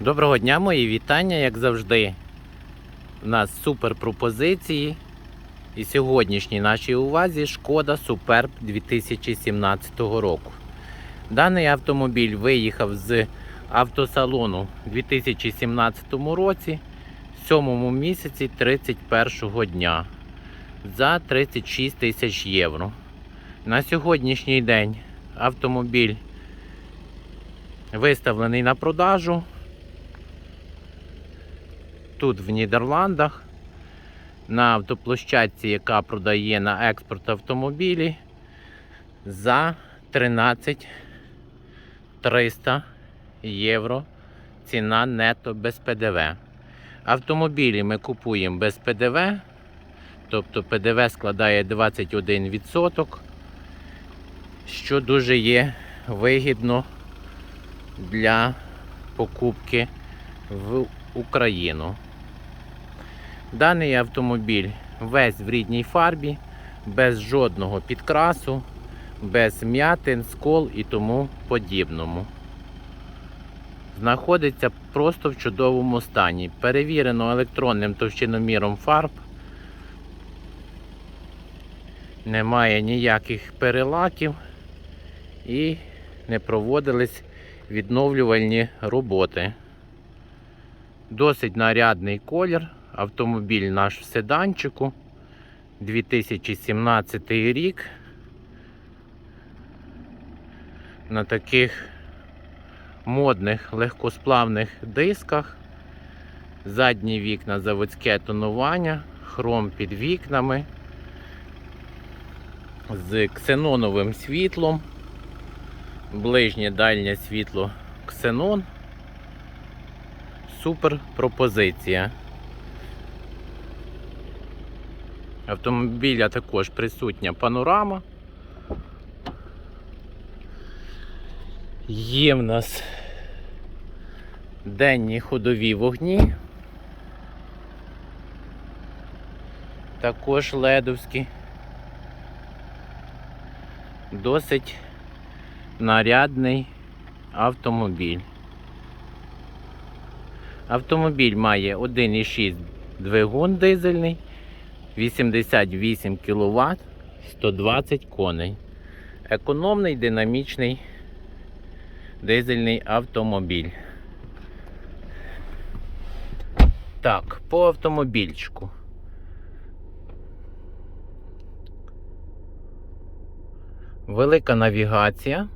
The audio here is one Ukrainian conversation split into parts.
Доброго дня, мої вітання, як завжди. У нас супер пропозиції. І сьогоднішній нашій увазі шкода Superb 2017 року. Даний автомобіль виїхав з автосалону у 2017 році, 7 місяці 31 дня за 36 тисяч євро. На сьогоднішній день автомобіль виставлений на продажу тут в Нідерландах на автоплощадці, яка продає на експорт автомобілі за 13 300 євро. Ціна нето без ПДВ. Автомобілі ми купуємо без ПДВ, тобто ПДВ складає 21%, що дуже є вигідно для покупки в Україну. Даний автомобіль весь в рідній фарбі, без жодного підкрасу, без м'ятин, скол і тому подібному. Знаходиться просто в чудовому стані. Перевірено електронним товщиноміром фарб. Немає ніяких перелаків і не проводились відновлювальні роботи. Досить нарядний колір. Автомобіль наш в седанчику. 2017 рік. На таких модних легкосплавних дисках. Задні вікна заводське тонування, хром під вікнами. З ксеноновим світлом. Ближнє дальнє світло ксенон супер пропозиція. Автомобіля також присутня панорама. Є в нас денні ходові вогні. Також ледовські. Досить нарядний автомобіль. Автомобіль має 1,6 двигун дизельний, 88 кВт, 120 коней. Економний динамічний дизельний автомобіль. Так, по автомобільчику. Велика навігація.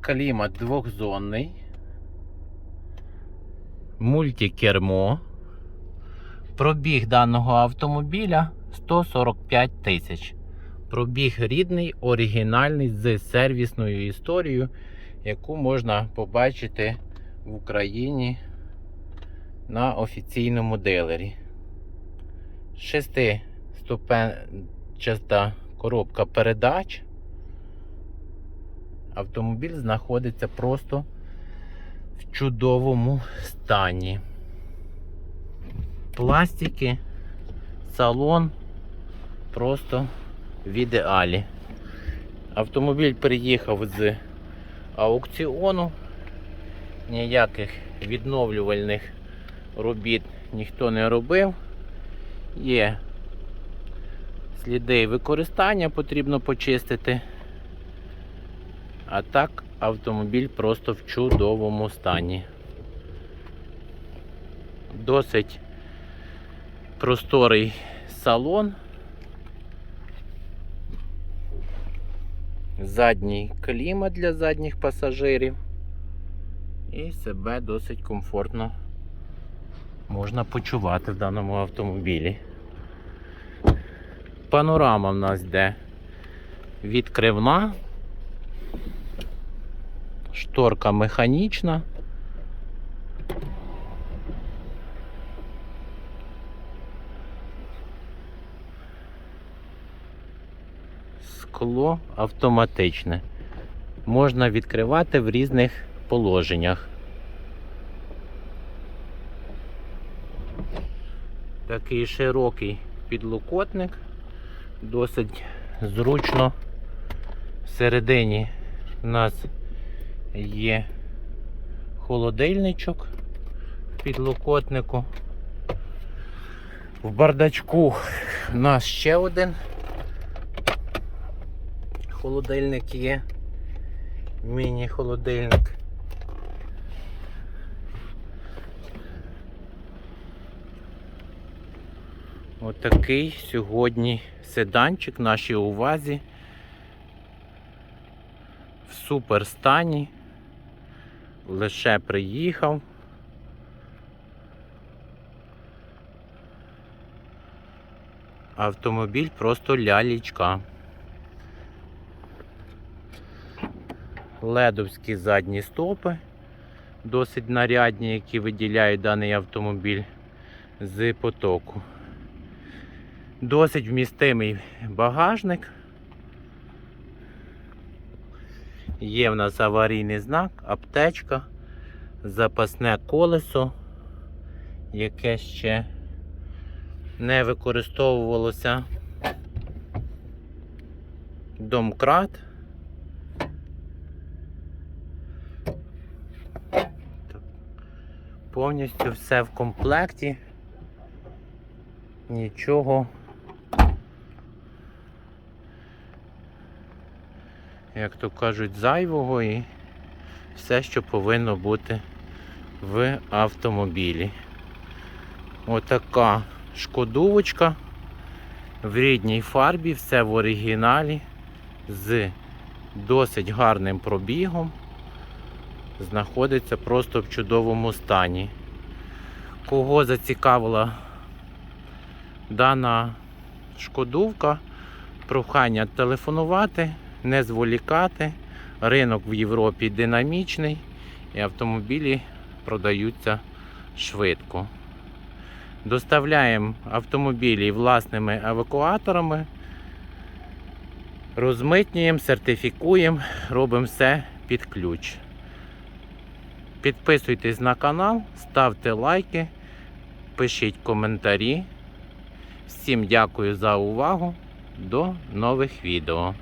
Клімат двохзонний. Мультикермо. Пробіг даного автомобіля 145 тисяч. Пробіг рідний, оригінальний з сервісною історією, яку можна побачити в Україні на офіційному дилері. Шестиступенчаста коробка передач. Автомобіль знаходиться просто в чудовому стані. Пластики, салон просто в ідеалі. Автомобіль приїхав з аукціону. Ніяких відновлювальних робіт ніхто не робив. Є сліди використання, потрібно почистити. А так автомобіль просто в чудовому стані. Досить просторий салон. Задній клімат для задніх пасажирів. І себе досить комфортно можна почувати в даному автомобілі. Панорама в нас йде відкривна. Шторка механічна. Скло автоматичне. Можна відкривати в різних положеннях. Такий широкий підлокотник, досить зручно. Всередині у нас Є холодильничок в підлокотнику. В бардачку у нас ще один холодильник є. Міні-холодильник. Отакий сьогодні седанчик нашій увазі. В супер стані. Лише приїхав. Автомобіль просто лялічка. Ледовські задні стопи, досить нарядні, які виділяють даний автомобіль з потоку. Досить вмістимий багажник. Є в нас аварійний знак, аптечка, запасне колесо, яке ще не використовувалося. Домкрат. Повністю все в комплекті. Нічого. Як то кажуть, зайвого і все, що повинно бути в автомобілі. Отака шкодувочка в рідній фарбі, все в оригіналі з досить гарним пробігом. Знаходиться просто в чудовому стані. Кого зацікавила дана шкодувка, прохання телефонувати, не зволікати. Ринок в Європі динамічний і автомобілі продаються швидко. Доставляємо автомобілі власними евакуаторами, розмитнюємо, сертифікуємо, робимо все під ключ. Підписуйтесь на канал, ставте лайки, пишіть коментарі. Всім дякую за увагу. До нових відео.